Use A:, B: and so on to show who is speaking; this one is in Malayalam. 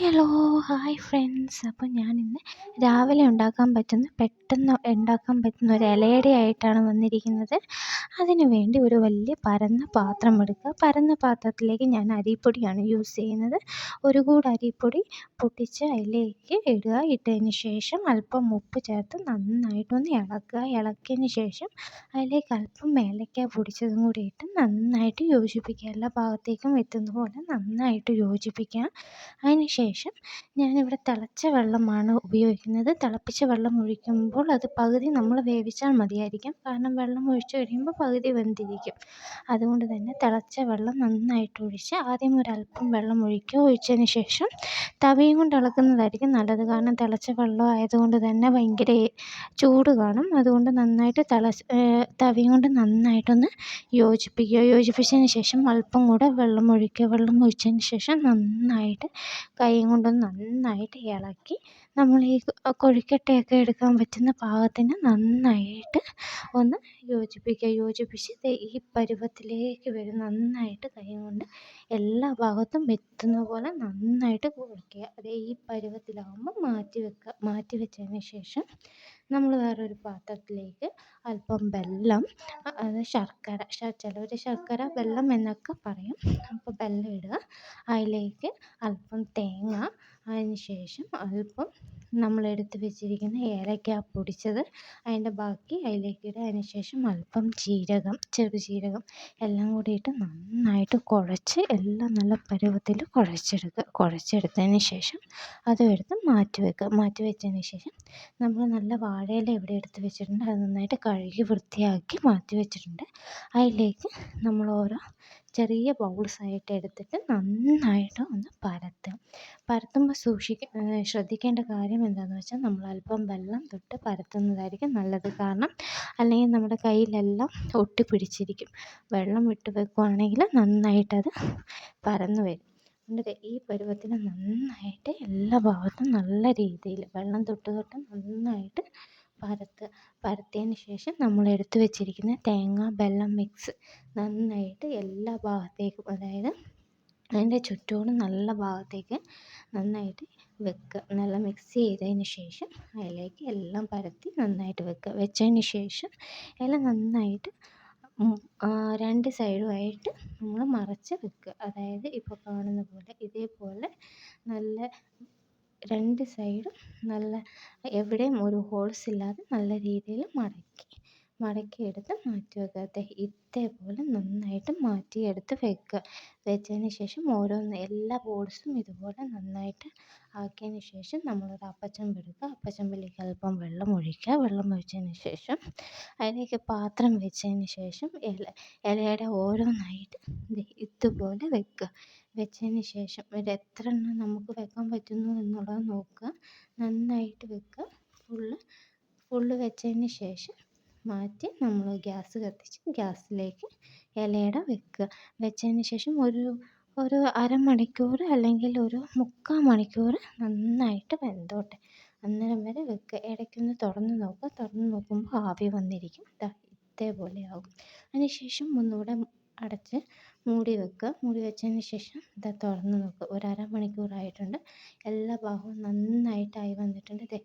A: ഹലോ ഹായ് ഫ്രണ്ട്സ് അപ്പോൾ ഇന്ന് രാവിലെ ഉണ്ടാക്കാൻ പറ്റുന്ന പെട്ടെന്ന് ഉണ്ടാക്കാൻ പറ്റുന്ന ഒരു ഇലയട ആയിട്ടാണ് വന്നിരിക്കുന്നത്. അതിന് വേണ്ടി ഒരു വലിയ പരന്ന പാത്രം എടുക്കുക. പരന്ന പാത്രത്തിലേക്ക് ഞാൻ അരിപ്പൊടിയാണ് യൂസ് ചെയ്യുന്നത്. ഒരു കൂട് അരിപ്പൊടി പൊട്ടിച്ച് അതിലേക്ക് ഇടുക. ഇട്ടതിന് ശേഷം അല്പം ഉപ്പ് ചേർത്ത് നന്നായിട്ടൊന്ന് ഇളക്കുക. ഇളക്കിയതിന് ശേഷം അതിലേക്ക് അല്പം ഏലക്ക പൊടിച്ചതും കൂടി ഇട്ട് നന്നായിട്ട് യോജിപ്പിക്കുക. എല്ലാ ഭാഗത്തേക്കും എത്തുന്ന പോലെ നന്നായിട്ട് യോജിപ്പിക്കുക. അതിന് ശേഷം ഞാനിവിടെ തിളച്ച വെള്ളമാണ് ഉപയോഗിക്കുന്നത്. തിളപ്പിച്ച വെള്ളം ഒഴിക്കുമ്പോൾ അത് പകുതി നമ്മൾ വേവിച്ചാൽ മതിയായിരിക്കും. കാരണം വെള്ളം ഒഴിച്ച് കഴിയുമ്പോൾ പകുതി വെന്തിരിക്കും. അതുകൊണ്ട് തന്നെ തിളച്ച വെള്ളം നന്നായിട്ട് ഒഴിച്ച് ആദ്യം ഒരല്പം വെള്ളം ഒഴിക്കുക. ഒഴിച്ചതിന് ശേഷം തവിയും കൊണ്ട് ഇളക്കുന്നതായിരിക്കും നല്ലത്. കാരണം തിളച്ച വെള്ളം ആയതുകൊണ്ട് തന്നെ ഭയങ്കര ചൂട് കാണും. അതുകൊണ്ട് നന്നായിട്ട് തിളച്ച് തവിയും കൊണ്ട് നന്നായിട്ടൊന്ന് യോജിപ്പിക്കുക. യോജിപ്പിച്ചതിന് ശേഷം അല്പം കൂടെ വെള്ളം ഒഴിക്കുക. വെള്ളം ഒഴിച്ചതിന് ശേഷം നന്നായിട്ട് കൈയും കൊണ്ട് നന്നായിട്ട് ഇളക്കി നമ്മൾ ഈ കൊഴുക്കട്ടയൊക്കെ എടുക്കാൻ പറ്റുന്ന പാകത്തിന് നന്നായിട്ട് ഒന്ന് യോജിപ്പിക്കുക യോജിപ്പിച്ച് ഈ പരുവത്തിലേക്ക് വരും. നന്നായിട്ട് കൈ കൊണ്ട് എല്ലാ ഭാഗത്തും എത്തുന്ന പോലെ നന്നായിട്ട് കുഴയ്ക്കുക ദേ ഈ പരുവത്തിലാകുമ്പോൾ മാറ്റി വെക്കുക മാറ്റി വെച്ചതിന് ശേഷം നമ്മൾ വേറൊരു പാത്രത്തിലേക്ക് അല്പം വെള്ളം അത് ശർക്കര ചിലർ ശർക്കര വെള്ളം എന്നൊക്കെ പറയും. അപ്പോൾ വെല്ലം ഇടുക. അതിലേക്ക് അല്പം തേങ്ങ അതിന് ശേഷം അല്പം നമ്മൾ എടുത്ത് വെച്ചിരിക്കുന്ന ഏലക്ക പൊടിച്ചത് അതിന്റെ ബാക്കി അതിലേക്ക് ഇടുക. അതിന് ശേഷം അല്പം ജീരകം ചെറുജീരകം എല്ലാം കൂടി ഇട്ട് നന്നായിട്ട് കുഴച്ച് എല്ലാം നല്ല പരുവത്തിൽ കുഴച്ചെടുക്കുക കുഴച്ചെടുത്തതിന് ശേഷം അതും എടുത്ത് മാറ്റി വെക്കുക. മാറ്റി വെച്ചതിന് ശേഷം നമ്മൾ നല്ല വാഴയില ഇവിടെ എടുത്ത് വെച്ചിട്ടുണ്ട്. അത് നന്നായിട്ട് കഴുകി വൃത്തിയാക്കി മാറ്റി വെച്ചിട്ടുണ്ട്. അതിലേക്ക് നമ്മൾ ഓരോ ചെറിയ ബൗൾസായിട്ട് എടുത്തിട്ട് നന്നായിട്ട് ഒന്ന് പരത്തുക. പരത്തുമ്പോൾ സൂക്ഷിക്ക ശ്രദ്ധിക്കേണ്ട കാര്യം എന്താണെന്ന് വെച്ചാൽ നമ്മൾ അല്പം വെള്ളം തൊട്ട് പരത്തുന്നതായിരിക്കും നല്ലത്. കാരണം അല്ലെങ്കിൽ നമ്മുടെ കയ്യിലെല്ലാം ഒട്ടിപ്പിടിച്ചിരിക്കും. വെള്ളം വിട്ട് വെക്കുകയാണെങ്കിൽ നന്നായിട്ടത് പരന്ന് വരും. എന്നിട്ട് ഈ പരുവത്തിന് നന്നായിട്ട് എല്ലാ ഭാഗത്തും നല്ല രീതിയിൽ വെള്ളം തൊട്ട് തൊട്ട് നന്നായിട്ട് പരത്തുക പരത്തിയതിന് ശേഷം നമ്മൾ എടുത്ത് വെച്ചിരിക്കുന്ന തേങ്ങ വെള്ളം മിക്സ് നന്നായിട്ട് എല്ലാ ഭാഗത്തേക്കും അതായത് അതിന്റെ ചുറ്റോടും നല്ല ഭാഗത്തേക്ക് നന്നായിട്ട് വെക്കുക നല്ല മിക്സ് ചെയ്തതിന് ശേഷം അതിലേക്ക് എല്ലാം പരത്തി നന്നായിട്ട് വെക്കുക വെച്ചതിന് ശേഷം ഇല നന്നായിട്ട് രണ്ട് സൈഡുമായിട്ട് നമ്മൾ മറച്ച് വെക്കുക. അതായത് ഇപ്പോൾ കാണുന്ന പോലെ ഇതേപോലെ നല്ല രണ്ട് സൈഡും നല്ല എവിടെയും ഒരു ഹോൾസ് ഇല്ലാതെ നല്ല രീതിയിൽ മടക്കി. മടക്കിയെടുത്ത് മാറ്റി വെക്കുക ഇതേപോലെ നന്നായിട്ട് മാറ്റിയെടുത്ത് വെക്കുക. വെച്ചതിന് ശേഷം ഓരോന്ന് എല്ലാ ബോൾസും ഇതുപോലെ നന്നായിട്ട് ആക്കിയതിന് ശേഷം നമ്മളൊരു അപ്പച്ചമ്പ് എടുക്കുക അപ്പച്ചമ്പിലേക്ക് അല്പം വെള്ളം ഒഴിക്കുക. വെള്ളം ഒഴിച്ചതിന് ശേഷം അതിലേക്ക് പാത്രം വെച്ചതിന് ശേഷം ഇല ഇലയുടെ ഓരോന്നായിട്ട് ഇതുപോലെ വെക്കുക. വെച്ചതിന് ശേഷം ഒരു എത്ര എണ്ണം നമുക്ക് വെക്കാൻ പറ്റുന്നു എന്നുള്ളത് നോക്കുക. നന്നായിട്ട് വെക്കുക. ഫുള്ള് ഫുള്ള് വെച്ചതിന് ശേഷം മാറ്റി നമ്മൾ ഗ്യാസ് കത്തിച്ച് ഗ്യാസിലേക്ക് ഇലയട വെക്കുക. വെച്ചതിന് ശേഷം ഒരു ഒരു അരമണിക്കൂർ അല്ലെങ്കിൽ ഒരു മുക്കാൽ മണിക്കൂർ നന്നായിട്ട് വെന്തോട്ടെ. അന്നേരം വരെ വെക്കുക ഇടയ്ക്കൊന്ന് തുറന്ന് നോക്കുക തുറന്ന് നോക്കുമ്പോൾ ആവി വന്നിരിക്കും. ദാ ഇതേപോലെ ആകും. അതിന് ശേഷം ഒന്നുകൂടെ അടച്ച് മൂടി വെക്കുക മൂടി വെച്ചതിന് ശേഷം ഇതാ തുറന്ന് നോക്കുക ഒരു അരമണിക്കൂറായിട്ടുണ്ട്. എല്ലാ ഭാഗവും നന്നായിട്ടായി വന്നിട്ടുണ്ട്. ദേ